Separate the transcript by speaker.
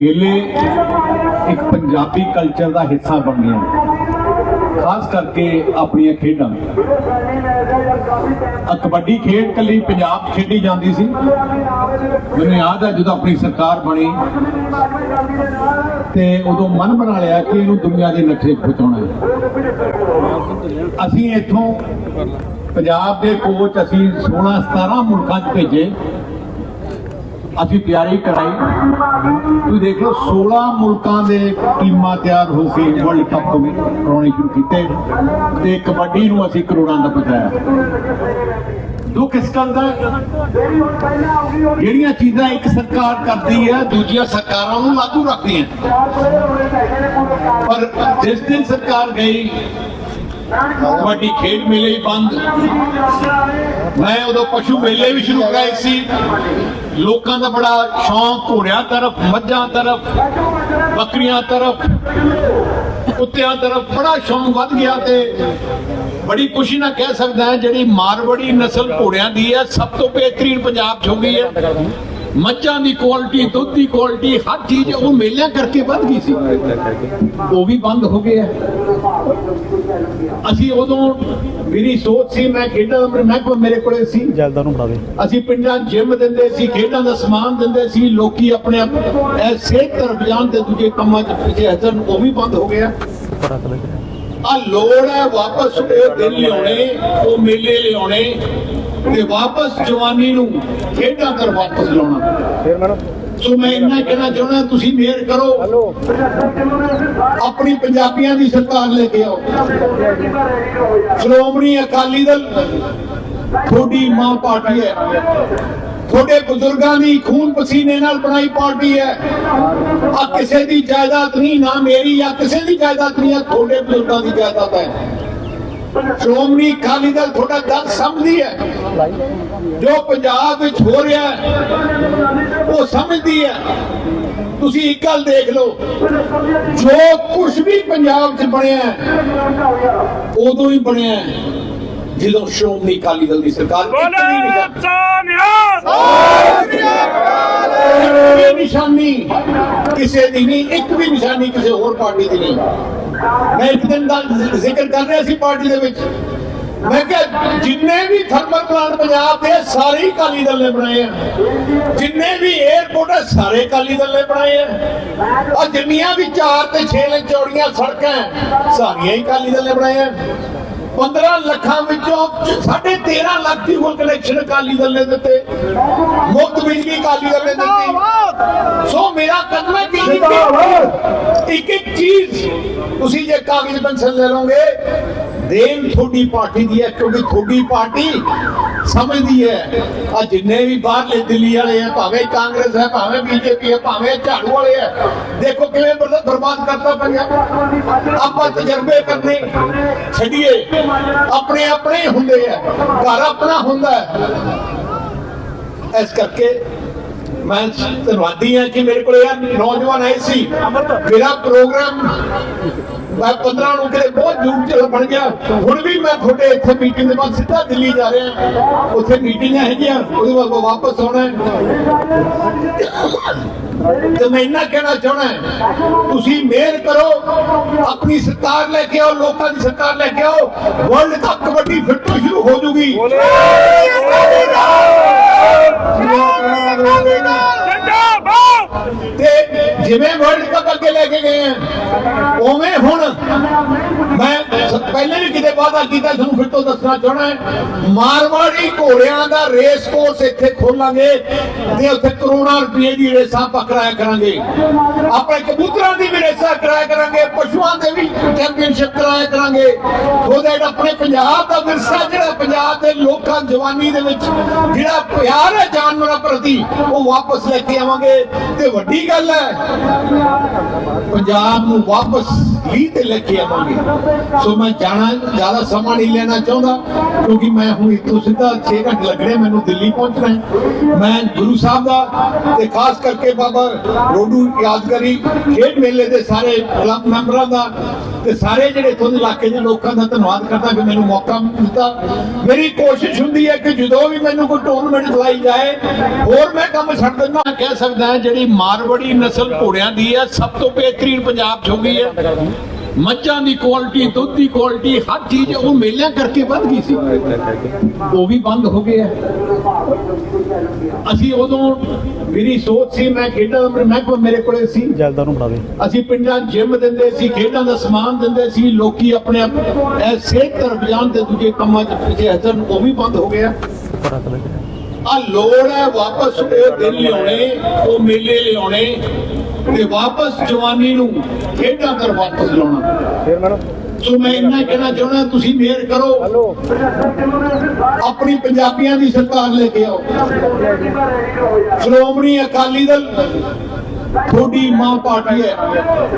Speaker 1: ਮੇਲੇ ਇੱਕ ਪੰਜਾਬੀ ਕਲਚਰ ਦਾ ਹਿੱਸਾ ਬਣ ਗਏ ਖਾਸ ਕਰਕੇ ਆਪਣੀਆਂ ਖੇਡਾਂ। ਆ ਕਬੱਡੀ ਖੇਡ ਕੱਲੀ ਪੰਜਾਬ ਖੇਡੀ ਜਾਂਦੀ ਸੀ। ਮੈਨੂੰ ਯਾਦ ਹੈ ਜਦੋਂ ਆਪਣੀ ਸਰਕਾਰ ਬਣੀ ਤੇ ਉਦੋਂ ਮਨ ਬਣਾ ਲਿਆ ਕਿ ਇਹਨੂੰ ਦੁਨੀਆ ਦੇ ਨਕਸ਼ੇ ਪਹੁੰਚਾਉਣਾ ਹੈ। ਅਸੀਂ ਇੱਥੋਂ ਪੰਜਾਬ ਦੇ ਕੋਚ ਅਸੀਂ 16 17 ਮੁਲਕਾਂ 'ਚ ਭੇਜੇ। ਅਸੀਂ ਤਿਆਰੀ ਕਰਾਈ। ਤੁਸੀਂ ਦੇਖ ਲਓ 16 ਮੁਲਕਾਂ ਦੇ ਟੀਮਾਂ ਤਿਆਰ ਹੋ ਕੇ ਵਰਲਡ ਕੱਪ ਕਰਾਉਣੇ ਸ਼ੁਰੂ ਕੀਤੇ ਤੇ ਕਬੱਡੀ ਨੂੰ ਅਸੀਂ ਕਰੋੜਾਂ ਦਾ ਪਹੁੰਚਾਇਆ ਦੁੱਖ ਇਸ ਗੱਲ ਦਾ ਜਿਹੜੀਆਂ ਚੀਜ਼ਾਂ ਇੱਕ ਸਰਕਾਰ ਕਰਦੀ ਹੈ, ਦੂਜੀਆਂ ਸਰਕਾਰਾਂ ਨੂੰ ਲਾਗੂ ਰੱਖਦੀਆਂ। ਪਰ ਜਿਸ ਦਿਨ ਸਰਕਾਰ ਗਈ ਕਬੱਡੀ ਖੇਡ ਮੇਲੇ ਹੀ ਬੰਦ। ਮੈਂ ਉਦੋਂ ਪਸ਼ੂ ਮੇਲੇ ਵੀ ਸ਼ੁਰੂ ਕਰਾਏ ਸੀ। ਲੋਕਾਂ ਦਾ ਬੜਾ ਸ਼ੌਂਕ, ਘੋੜਿਆਂ ਤਰਫ, ਮੱਝਾਂ ਤਰਫ, ਬੱਕਰੀਆਂ ਤਰਫ, ਕੁੱਤਿਆਂ ਤਰਫ ਬੜਾ ਸ਼ੌਂਕ ਵੱਧ ਗਿਆ ਤੇ ਬੜੀ ਖੁਸ਼ੀ ਨਾਲ ਕਹਿ ਸਕਦਾ ਹਾਂ ਜਿਹੜੀ ਮਾਰਵੜੀ ਨਸਲ ਘੋੜਿਆਂ ਦੀ ਹੈ, ਸਭ ਤੋਂ ਬਿਹਤਰੀਨ ਪੰਜਾਬ 'ਚ ਹੋ ਗਈ ਹੈ। ਮੱਝਾਂ ਦੀ ਕੁਆਲਿਟੀ ਦੁੱਧ ਦੀ ਕੁਆਲਿਟੀ ਹਰ ਚੀਜ਼ ਉਹ ਮੇਲਿਆਂ ਕਰਕੇ ਵੱਧ ਗਈ ਸੀ। ਉਹ ਵੀ ਬੰਦ ਹੋ ਗਏ ਹੈ। ਅਸੀਂ ਉਦੋਂ ਮੇਰੀ ਸੋਚ ਸੀ ਮੈਂ ਖੇਡਾਂ ਦਾ ਮਹਿਕਮਾ ਮੇਰੇ ਕੋਲੇ ਸੀ।
Speaker 2: ਜਲਦਾ ਨੂੰ ਦੇ
Speaker 1: ਅਸੀਂ ਪਿੰਡਾਂ ਜਿਮ ਦਿੰਦੇ ਸੀ ਖੇਡਾਂ ਦਾ ਸਮਾਨ ਦਿੰਦੇ ਸੀ ਲੋਕੀ ਆਪਣੇ ਆਪ ਇਹ ਸਿਹਤ ਜਾਣ ਤੇ ਦੂਜੇ ਕੰਮਾਂ 'ਚ ਪਿੱਛੇ ਹਟਣ ਉਹ ਵੀ ਬੰਦ ਹੋ ਗਿਆ। ਆ ਲੋੜ ਹੈ ਵਾਪਸ ਉਹ ਦਿਨ ਲਿਆਉਣੇ ਉਹ ਮੇਲੇ ਲਿਆਉਣੇ ਤੇ ਵਾਪਸ ਜਵਾਨੀ ਨੂੰ ਖੇਡਾਂ ਕਰ ਵਾਪਸ ਲਾਉਣਾ।
Speaker 2: ਫੇਰ ਮੈਨੂੰ
Speaker 1: ਸੋ ਮੈਂ ਇੰਨਾ ਕਹਿਣਾ ਚਾਹੁੰਦਾ ਤੁਸੀਂ ਮਿਹਰ ਕਰੋ। ਆਪਣੀ ਪੰਜਾਬੀਆਂ ਦੀ ਸਰਕਾਰ ਲੈ ਕੇ ਆਓ। ਸ਼੍ਰੋਮਣੀ ਅਕਾਲੀ ਦਲ ਤੁਹਾਡੀ ਮਾਂ ਪਾਰਟੀ ਹੈ। ਤੁਹਾਡੇ ਬਜ਼ੁਰਗਾਂ ਦੀ ਖੂਨ ਪਸੀਨੇ ਨਾਲ ਬਣਾਈ ਪਾਰਟੀ ਹੈ। ਆ ਕਿਸੇ ਦੀ ਜਾਇਦਾਦ ਨਹੀਂ ਨਾ ਮੇਰੀ ਆ ਕਿਸੇ ਦੀ ਜਾਇਦਾਦ ਨਹੀਂ ਆ ਤੁਹਾਡੇ ਬਜ਼ੁਰਗਾਂ ਦੀ ਜਾਇਦਾਦ ਹੈ। ਸ਼੍ਰੋਮਣੀ ਅਕਾਲੀ ਦਲ ਤੁਹਾਡਾ ਦਰਦ ਸਮਝਦੀ ਹੈ। ਜੋ ਪੰਜਾਬ ਵਿੱਚ ਹੋ ਰਿਹਾ ਉਹ ਸਮਝਦੀ ਹੈ। ਤੁਸੀਂ ਇੱਕ ਗੱਲ ਦੇਖ ਲਓ ਜੋ ਕੁਝ ਵੀ ਪੰਜਾਬ 'ਚ ਬਣਿਆ ਉਦੋਂ ਹੀ ਬਣਿਆ ਜਦੋਂ ਸ਼੍ਰੋਮਣੀ ਅਕਾਲੀ ਦਲ ਦੀ ਸਰਕਾਰ ਨਿਸ਼ਾਨੀ ਕਿਸੇ ਦੀ ਨਹੀਂ ਇੱਕ ਵੀ ਨਿਸ਼ਾਨੀ ਕਿਸੇ ਹੋਰ ਪਾਰਟੀ ਦੀ ਨਹੀਂ। ਮੈਂ ਇੱਕ ਦਿਨ ਦਾ ਜ਼ਿਕਰ ਕਰ ਰਿਹਾ ਸੀ ਪਾਰਟੀ ਦੇ ਵਿੱਚ। ਮੈਂ ਕਿਹਾ, ਜਿੰਨੇ ਵੀ ਥਰਮਲ ਪਲਾਂਟ ਪੰਜਾਬ ਦੇ ਸਾਰੇ ਹੀ ਅਕਾਲੀ ਦਲ ਨੇ ਬਣਾਏ ਆ। ਜਿੰਨੇ ਵੀ 에어ਪੋਰਟ ਹੈ ਸਾਰੇ ਅਕਾਲੀ ਦਲ ਨੇ ਬਣਾਏ ਆ। ਔਰ ਜਿੰਨੀਆਂ ਵੀ 4 ਤੇ 6 ਇੰਚ ਚੌੜੀਆਂ ਸੜਕਾਂ ਸਾਰੀਆਂ ਹੀ ਅਕਾਲੀ ਦਲ ਨੇ ਬਣਾਏ ਆ 15 ਲੱਖਾਂ ਵਿੱਚੋਂ 13.5 ਲੱਖ ਦੀ ਹੁਣ ਕਨੈਕਸ਼ਨ ਅਕਾਲੀ ਦਲ ਨੇ ਦਿੱਤੇ ਮੁਫਤ ਬਿਜਲੀ ਅਕਾਲੀ ਦਲ ਨੇ ਦਿੱਤੀ ਸੋ ਮੇਰਾ ਕਦਮ ਹੈ ਕਿ ਇੱਕ- ਇੱਕ ਇੱਕ ਚੀਜ਼ ਤੁਸੀਂ ਜੇ ਕਾਗਜ਼ ਪੈਨਸਲ ਲੈ ਲਓਗੇ ਦੇਨ ਤੁਹਾਡੀ ਪਾਰਟੀ ਦੀ ਹੈ ਕਿਉਂਕਿ ਤੁਹਾਡੀ ਪਾਰਟੀ ਸਮਝਦੀ ਹੈ। ਆ ਜਿੰਨੇ ਵੀ ਬਾਹਰਲੇ ਦਿੱਲੀ ਵਾਲੇ ਆ, ਭਾਵੇਂ ਕਾਂਗਰਸ ਹੈ, ਭਾਵੇਂ ਬੀਜੇਪੀ ਹੈ, ਭਾਵੇਂ ਝਾੜੂ ਵਾਲੇ ਆ, ਦੇਖੋ ਕਿਵੇਂ ਬਰਬਾਦ ਕਰਤਾ ਪੰਜਾਬ। ਆਪਾਂ ਤਜਰਬੇ ਕਰਨੇ, ਛੱਡੀਏ। ਆਪਣੇ ਆਪਣੇ ਹੁੰਦੇ ਆ, ਘਰ ਆਪਣਾ ਹੁੰਦਾ ਇਸ ਕਰਕੇ ਮੈਂ ਧੰਨਵਾਦੀ ਹਾਂ ਕਿ ਮੇਰੇ ਕੋਲ ਇਹ ਨੌਜਵਾਨ ਆਏ ਸੀ। ਮੇਰਾ ਪ੍ਰੋਗਰਾਮ ਮੈਂ 15 ਨੂੰ ਕਿਤੇ ਬਹੁਤ ਦੂਰ ਚਲ ਬਣ ਗਿਆ। ਹੁਣ ਵੀ ਮੈਂ ਤੁਹਾਡੇ ਇੱਥੇ ਮੀਟਿੰਗ ਦੇ ਬਾਅਦ ਸਿੱਧਾ ਦਿੱਲੀ ਜਾ ਰਿਹਾ। ਉੱਥੇ ਮੀਟਿੰਗਾਂ ਹੈਗੀਆਂ ਉਹਦੇ ਬਾਅਦ ਵਾਪਸ ਆਉਣਾ ਹੈ। ਤੇ ਮੈਂ ਇੰਨਾ ਕਹਿਣਾ ਚਾਹਣਾ ਤੁਸੀਂ ਮਿਹਰ ਕਰੋ ਆਪਣੀ ਸਰਕਾਰ ਲੈ ਕੇ ਆਓ ਲੋਕਾਂ ਦੀ ਸਰਕਾਰ ਲੈ ਕੇ ਆਓ ਵਰਲਡ ਕੱਪ ਕਬੱਡੀ ਫਿਰ ਤੋਂ ਸ਼ੁਰੂ ਹੋ ਜੂਗੀ। ਤੇ ਜਿਵੇਂ ਵਰਲਡ ਕੱਪ ਲੈ ਕੇ ਗਏ ਆ। ਉਵੇਂ ਹੁਣ ਮੈਂ ਪਹਿਲੇ ਵੀ ਕਿਤੇ ਵਾਅਦਾ ਕੀਤਾ, ਤੁਹਾਨੂੰ ਫਿਰ ਤੋਂ ਦੱਸਣਾ ਚਾਹਣਾ ਮਾਰਵਾੜੀ ਘੋੜਿਆਂ ਦਾ ਰੇਸ ਕੋਰਸ ਇੱਥੇ ਖੋਲਾਂਗੇ ਤੇ ਉੱਥੇ ਕਰੋੜਾਂ ਰੁਪਏ ਦੀ ਰੇਸਾਂ ਪਕੜਾਇਆ ਕਰਾਂਗੇ। ਆਪਣੇ ਕਬੂਤਰਾਂ ਦੀ ਵੀ ਰੇਸਾਂ ਕਰਾਇਆ ਕਰਾਂਗੇ, ਪਸ਼ੂਆਂ ਦੇ ਵੀ ਚੈਂਪੀਅਨਸ਼ਿਪ ਕਰਾਇਆ ਕਰਾਂਗੇ। ਉਹਦੇ ਆਪਣੇ ਪੰਜਾਬ ਦਾ ਵਿਰਸਾ ਜਿਹੜਾ ਪੰਜਾਬ ਦੇ ਲੋਕਾਂ, ਜਵਾਨੀ ਦੇ ਵਿੱਚ ਜਿਹੜਾ ਪਿਆਰ ਹੈ ਜਾਨਵਰਾਂ ਪ੍ਰਤੀ, ਉਹ ਵਾਪਸ ਲੈ ਕੇ ਆਵਾਂਗੇ। ਤੇ ਵੱਡੀ ਗੱਲ ਹੈ ਪੰਜਾਬ ਨੂੰ ਵਾਪਸ ਲੀ ਤੇ ਲੈ ਕੇ ਆਵਾਂਗੇ ਸੋ ਮੈਂ ਜਾਣਾ, ਜ਼ਿਆਦਾ ਸਮਾਂ ਨਹੀਂ ਲੈਣਾ ਚਾਹੁੰਦਾ, ਕਿਉਂਕਿ ਮੈਂ ਹੁਣ ਇੱਥੋਂ ਸਿੱਧਾ 6 ਘੰਟੇ ਲੱਗਣੇ ਮੈਨੂੰ ਦਿੱਲੀ ਪਹੁੰਚਣਾ ਹੈ। ਮੈਂ ਗੁਰੂ ਸਾਹਿਬ ਦਾ ਤੇ ਖਾਸ ਕਰਕੇ ਬਾਬਾ ਰੋਡੂ ਯਾਦਗਾਰੀ ਖੇਡ ਮੇਲੇ ਦੇ ਸਾਰੇ ਕਲੱਬ ਮੈਂਬਰਾਂ ਦਾ ਤੇ ਸਾਰੇ ਜਿਹੜੇ ਇੱਥੋਂ ਦੇ ਇਲਾਕੇ ਦੇ ਲੋਕਾਂ ਦਾ ਧੰਨਵਾਦ ਕਰਦਾ ਕਿ ਮੈਨੂੰ ਮੌਕਾ ਦਿੱਤਾ। ਮੇਰੀ ਕੋਸ਼ਿਸ਼ ਹੁੰਦੀ ਹੈ ਕਿ ਜਦੋਂ ਵੀ ਮੈਨੂੰ ਕੋਈ ਟੂਰਨਾਮੈਂਟ ਲਾਈ ਜਾਏ, ਹੋਰ ਮੈਂ ਕੰਮ ਛੱਡ ਦਿੰਦਾ। ਕਹਿ ਸਕਦਾ ਜਿਹੜੀ ਮਾਰਵੜੀ ਨਸਲ ਘੋੜਿਆਂ ਦੀ ਹੈ, ਸਭ ਤੋਂ ਬਿਹਤਰੀਨ ਪੰਜਾਬ 'ਚ ਹੋ ਗਈ ਹੈ। ਮੱਝਾਂ ਦੀ ਕੁਆਲਿਟੀ ਦੁੱਧ ਦੀ ਕੁਆਲਿਟੀ ਹਰ ਚੀਜ਼ ਉਹ ਮੇਲਿਆਂ ਕਰਕੇ ਵੱਧ ਗਈ ਸੀ। ਉਹ ਵੀ ਬੰਦ ਹੋ ਗਏ ਹੈ ਅਸੀਂ ਉਦੋਂ ਮੇਰੀ ਸੋਚ ਸੀ ਮੈਂ ਖੇਡਾਂ ਦਾ ਮਹਿਕਮਾ ਮੇਰੇ ਕੋਲੇ ਸੀ।
Speaker 2: ਜਲਦਾ ਨੂੰ ਦੇ
Speaker 1: ਅਸੀਂ ਪਿੰਡਾਂ ਜਿਮ ਦਿੰਦੇ ਸੀ ਖੇਡਾਂ ਦਾ ਸਮਾਨ ਦਿੰਦੇ ਸੀ ਲੋਕੀ ਆਪਣੇ ਆਪ- ਇਹ ਸਿਹਤ ਤਰਫ ਜਾਣ ਤੇ ਦੂਜੇ ਕੰਮਾਂ 'ਚ ਪਿੱਛੇ ਹਟਣ ਉਹ ਵੀ ਬੰਦ ਹੋ ਗਿਆ। ਆ ਲੋੜ ਹੈ ਵਾਪਸ ਉਹ ਦਿਨ ਲਿਆਉਣੇ ਉਹ ਮੇਲੇ ਲਿਆਉਣੇ। ਤੇ ਵਾਪਸ ਜਵਾਨੀ ਨੂੰ ਖੇਡਾਂ ਕਰ ਵਾਪਸ ਲਾਉਣਾ।
Speaker 2: ਫੇਰ ਮੈਡਮ?
Speaker 1: ਸੋ ਮੈਂ ਇੰਨਾ ਕਹਿਣਾ ਚਾਹੁੰਦਾ ਤੁਸੀਂ ਮਿਹਰ ਕਰੋ। ਆਪਣੀ ਪੰਜਾਬੀਆਂ ਦੀ ਸਰਕਾਰ ਲੈ ਕੇ ਆਓ। ਸ਼੍ਰੋਮਣੀ ਅਕਾਲੀ ਦਲ ਤੁਹਾਡੀ ਮਾਂ ਪਾਰਟੀ ਹੈ।